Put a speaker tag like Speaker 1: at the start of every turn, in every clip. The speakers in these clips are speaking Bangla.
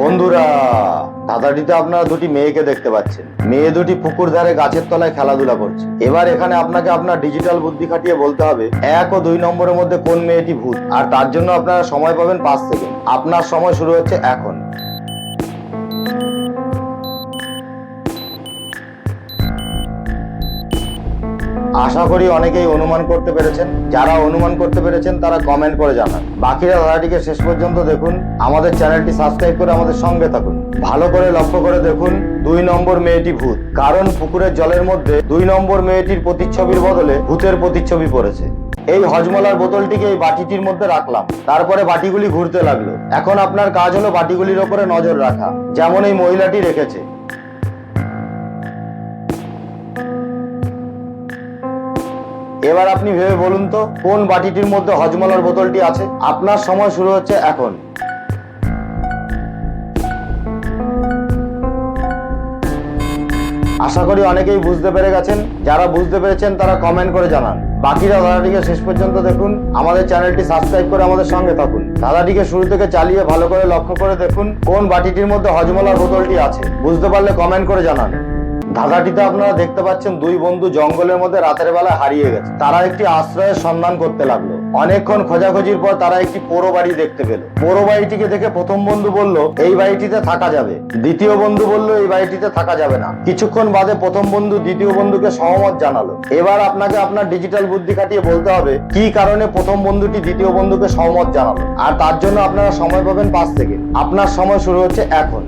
Speaker 1: বন্ধুরা, দাদাটিতে আপনারা দুটি মেয়েকে দেখতে পাচ্ছেন। মেয়ে দুটি পুকুর ধারে গাছের তলায় খেলাধুলা করছে। এবার এখানে আপনাকে আপনার ডিজিটাল বুদ্ধি খাটিয়ে বলতে হবে, এক ও দুই নম্বরের মধ্যে কোন মেয়েটি ভূত? আর তার জন্য আপনারা সময় পাবেন পাঁচ থেকে আপনার সময় শুরু হচ্ছে এখন। আশা করি অনেকেই অনুমান করতে পেরেছেন। যারা অনুমান করতে পেরেছেন, তারা কমেন্ট করে জানান। বাকিরা ধারাটিকে শেষ পর্যন্ত দেখুন। আমাদের চ্যানেলটি সাবস্ক্রাইব করে আমাদের সঙ্গে থাকুন। ভালো করে লক্ষ্য করে দেখুন, দুই নম্বর মেয়েটি ভূত। কারণ পুকুরের জলের মধ্যে দুই নম্বর মেয়েটির প্রতিচ্ছবির বদলে ভূতের প্রতিচ্ছবি পড়েছে। এই হজমলার বোতলটিকে এই বাটিটির মধ্যে রাখলাম। তারপরে বাটিগুলি ঘুরতে লাগল। এখন আপনার কাজ হলো বাটিগুলির ওপরে নজর রাখা, যেমন এই মহিলাটি রেখেছে। এবার আপনি ভেবে বলুন তো, কোন বাটিটির মধ্যে হজমলার বোতলটি আছে? আপনার সময় শুরু হচ্ছে এখন। আশা করি অনেকেই বুঝতে পেরে গেছেন। যারা বুঝতে পেরেছেন, তারা কমেন্ট করে জানান। বাকিরা দাদাটিকে শেষ পর্যন্ত দেখুন। আমাদের চ্যানেলটি সাবস্ক্রাইব করে আমাদের সঙ্গে থাকুন। দাদাটিকে শুরু থেকে চালিয়ে ভালো করে লক্ষ্য করে দেখুন, কোন বাটিটির মধ্যে হজমলার বোতলটি আছে। বুঝতে পারলে কমেন্ট করে জানান। ধাঁধাটিতে আপনারা দেখতে পাচ্ছেন দুই বন্ধু জঙ্গলের মধ্যে রাতের বেলা হারিয়ে গেছে। তারা একটি আশ্রয়ের সন্ধান করতে লাগল। অনেকক্ষণ খোঁজাখুঁজির পর তারা একটি পোড়ো বাড়ি দেখতে পেল। পোড়ো বাড়িটিকে দেখে প্রথম বন্ধু বলল, এই বাড়িটিতে থাকা যাবে। দ্বিতীয় বন্ধু বলল, এই বাড়িটিতে থাকা যাবে না। কিছুক্ষণ বাদে প্রথম বন্ধু দ্বিতীয় বন্ধুকে সহমত জানালো। এবার আপনাকে আপনার ডিজিটাল বুদ্ধি খাটিয়ে বলতে হবে, কি কারণে প্রথম বন্ধুটি দ্বিতীয় বন্ধুকে সহমত জানালো। আর তার জন্য আপনারা সময় পাবেন পাঁচ থেকে আপনার সময় শুরু হচ্ছে এখন।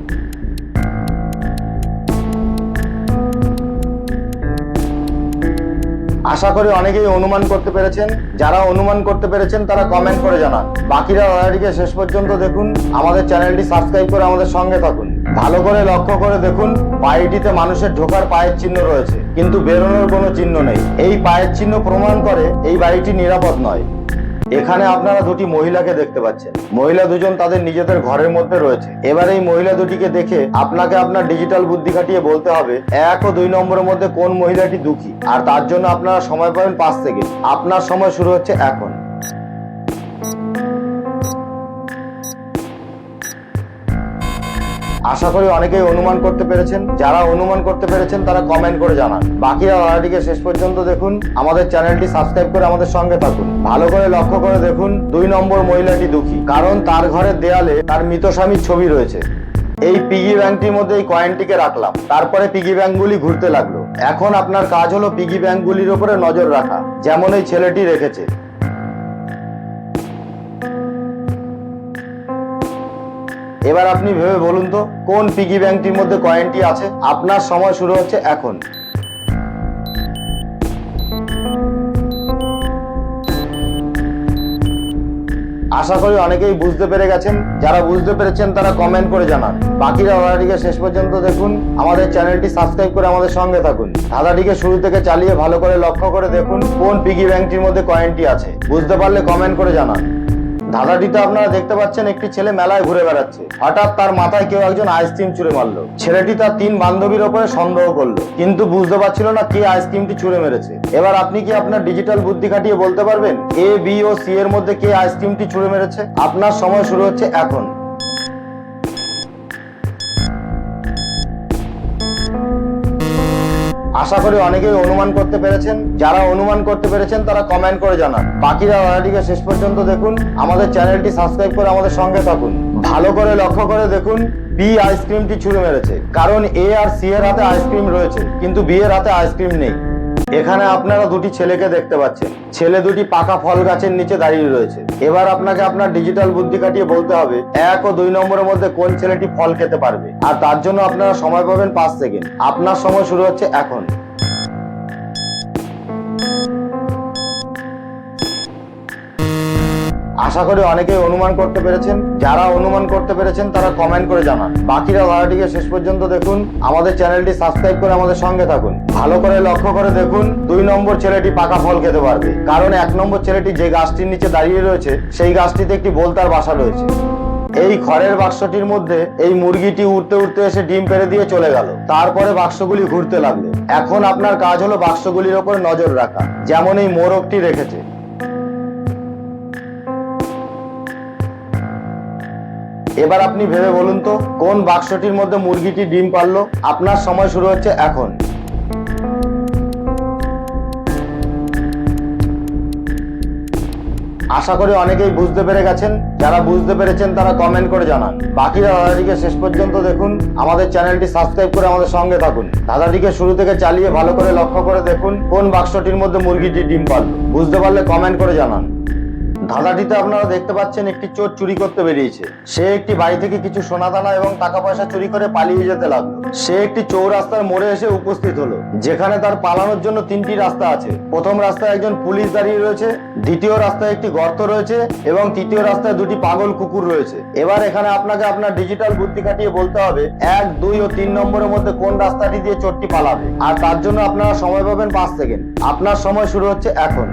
Speaker 1: আশা করি অনেকেই অনুমান করতে পেরেছেন। যারা অনুমান করতে পেরেছেন, তারা কমেন্ট করে জানান। বাকিরা লড়াইটিকে শেষ পর্যন্ত দেখুন। আমাদের চ্যানেলটি সাবস্ক্রাইব করে আমাদের সঙ্গে থাকুন। ভালো করে লক্ষ্য করে দেখুন বাড়িটিতে মানুষের ঢোকার পায়ের চিহ্ন রয়েছে। কিন্তু বেরোনোর কোনো চিহ্ন নেই। এই পায়ের চিহ্ন প্রমাণ করে এই বাড়িটি নিরাপদ নয়। এখানে আপনারা দুটি মহিলাকে দেখতে পাচ্ছেন। মহিলা দুজন তাদের নিজেদের ঘরের মধ্যে রয়েছে। এবার এই মহিলা দুটিকে দেখে আপনাকে আপনার ডিজিটাল বুদ্ধি খাটিয়ে বলতে হবে, এক ও দুই নম্বরের মধ্যে কোন মহিলাটি দুঃখী? আর তার জন্য আপনারা সময় পাবেন পাঁচ থেকে আপনার সময় শুরু হচ্ছে এখন। আশা করি অনেকেই অনুমান করতে পেরেছেন। যারা অনুমান করতে পেরেছেন, তারা কমেন্ট করে জানান। বাকিরা দাদাটিকে শেষ পর্যন্ত দেখুন। আমাদের চ্যানেলটি সাবস্ক্রাইব করে আমাদের সঙ্গে থাকুন। ভালো করে লক্ষ্য করে দেখুন, দুই নম্বর মহিলাটি দুঃখী। কারণ তার ঘরের দেয়ালে তার মৃত স্বামীর ছবি রয়েছে। এই পিগি ব্যাংকটির মধ্যে এই কয়েনটিকে রাখলাম। তারপরে পিগি ব্যাংকগুলি ঘুরতে লাগল। এখন আপনার কাজ হলো পিগি ব্যাংকগুলির উপরে নজর রাখা, যেমন এই ছেলেটি রেখেছে। এবার আপনি ভেবে বলুন তো, কোন পিগি ব্যাংকটির মধ্যে কয়েনটি আছে? আপনার সময় শুরু হচ্ছে এখন। আশা করি অনেকেই বুঝতে পেরে গেছেন। যারা বুঝতে পেরেছেন, তারা কমেন্ট করে জানান। বাকিরা দাদাটিকে শেষ পর্যন্ত দেখুন। আমাদের চ্যানেলটি সাবস্ক্রাইব করে আমাদের সঙ্গে থাকুন। দাদাটিকে শুরু থেকে চালিয়ে ভালো করে লক্ষ্য করে দেখুন কোন পিগি ব্যাংকটির মধ্যে কয়েনটি আছে। বুঝতে পারলে কমেন্ট করে জানান। দাদাটিতে আপনারা দেখতে পাচ্ছেন একটি ছেলে মেলায় ঘুরে বেড়াচ্ছে। হঠাৎ তার মাথায় কেউ একজন আইসক্রিম ছুঁড়ে মারলো। ছেলেটি তার তিন বান্ধবীর ওপরে সন্দেহ করল। কিন্তু বুঝতে পারছিল না কে আইসক্রিমটি ছুঁড়ে মেরেছে। এবার আপনি কি আপনার ডিজিটাল বুদ্ধি খাটিয়ে বলতে পারবেন? এ বি ও সি এর মধ্যে কে আইসক্রিমটি ছুঁড়ে মেরেছে? আপনার সময় শুরু হচ্ছে এখন। আশা করি অনেকেই অনুমান করতে পেরেছেন। যারা অনুমান করতে পেরেছেন, তারা কমেন্ট করে জানান। বাকিরা দাদাটিকে শেষ পর্যন্ত দেখুন। আমাদের চ্যানেলটি সাবস্ক্রাইব করে আমাদের সঙ্গে থাকুন। ভালো করে লক্ষ্য করে দেখুন বি আইসক্রিমটি ছুঁড়ে মেরেছে। কারণ এ আর সি এর হাতে আইসক্রিম রয়েছে, কিন্তু বি এর হাতে আইসক্রিম নেই। এখানে আপনারা দুটি ছেলেকে দেখতে পাচ্ছেন। ছেলে দুটি পাকা ফল গাছের নিচে দাঁড়িয়ে রয়েছে। এবার আপনাকে আপনার ডিজিটাল বুদ্ধি কাটিয়ে বলতে হবে, এক ও দুই নম্বরের মধ্যে কোন ছেলেটি ফল খেতে পারবে। আর তার জন্য আপনারা সময় পাবেন পাঁচ সেকেন্ড। আপনার সময় শুরু হচ্ছে এখন। আশা করি অনেকেই অনুমান করতে পেরেছেন। যারা অনুমান করতে পেরেছেন, তারা কমেন্ট করে জানান। বাকিরা ধারাটিকে শেষ পর্যন্ত দেখুন। আমাদের চ্যানেলটি সাবস্ক্রাইব করে আমাদের সঙ্গে থাকুন। ভালো করে লক্ষ্য করে দেখুন, দুই নম্বর ছেলেটি পাকা ফল খেতে পারবে। কারণ এক নম্বর ছেলেটি যে গাছটির নিচে দাঁড়িয়ে রয়েছে, সেই গাছটিতে একটি বোলতার বাসা রয়েছে। এই খড়ের বাক্সটির মধ্যে এই মুরগিটি উঠতে উঠতে এসে ডিম পেড়ে দিয়ে চলে গেল। তারপরে বাক্সগুলি ঘুরতে লাগল। এখন আপনার কাজ হলো বাক্সগুলির ওপর নজর রাখা, যেমন এই মোরগটি রেখেছে। এবার আপনি ভেবে বলুন তো, কোন বাক্সটির মধ্যে মুরগিটি ডিম পারল? আপনার সময় শুরু হচ্ছে এখন। আশা করি অনেকেই বুঝতে পেরে গেছেন। যারা বুঝতে পেরেছেন তারা কমেন্ট করে জানান। বাকিরা দাদাটিকে শেষ পর্যন্ত দেখুন। আমাদের চ্যানেলটি সাবস্ক্রাইব করে আমাদের সঙ্গে থাকুন। দাদাটিকে শুরু থেকে চালিয়ে ভালো করে লক্ষ্য করে দেখুন কোন বাক্সটির মধ্যে মুরগিটি ডিম পাল বুঝতে পারলে কমেন্ট করে জানান। ধাঁধাটিতে আপনারা দেখতে পাচ্ছেন একটি চোর চুরি করতে বেরিয়েছে। সে একটি বাড়ি থেকে কিছু সোনা দানা এবং টাকা পয়সা চুরি করে পালিয়ে যেতে লাগল। সে একটি চৌরাস্তার মোড়ে এসে উপস্থিত হলো, যেখানে তার পালানোর জন্য তিনটি রাস্তা আছে। প্রথম রাস্তায় একজন পুলিশ দাঁড়িয়ে রয়েছে, দ্বিতীয় রাস্তায় একটি গর্ত রয়েছে এবং তৃতীয় রাস্তায় দুটি পাগল কুকুর রয়েছে। এবার এখানে আপনাকে আপনার ডিজিটাল বুদ্ধি খাটিয়ে বলতে হবে, এক, দুই ও তিন নম্বরের মধ্যে কোন রাস্তাটি দিয়ে চোরটি পালাবে। আর তার জন্য আপনারা সময় পাবেন পাঁচ সেকেন্ড। আপনার সময় শুরু হচ্ছে এখন।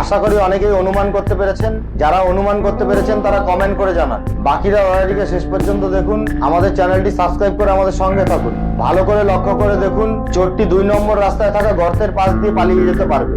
Speaker 1: আশা করি অনেকেই অনুমান করতে পেরেছেন। যারা অনুমান করতে পেরেছেন, তারা কমেন্ট করে জানান। বাকিরা ওয়ারিকে শেষ পর্যন্ত দেখুন। আমাদের চ্যানেলটি সাবস্ক্রাইব করে আমাদের সঙ্গে থাকুন। ভালো করে লক্ষ্য করে দেখুন, চোরটি দুই নম্বর রাস্তায় থাকা গর্তের পাশ দিয়ে পালিয়ে যেতে পারবে।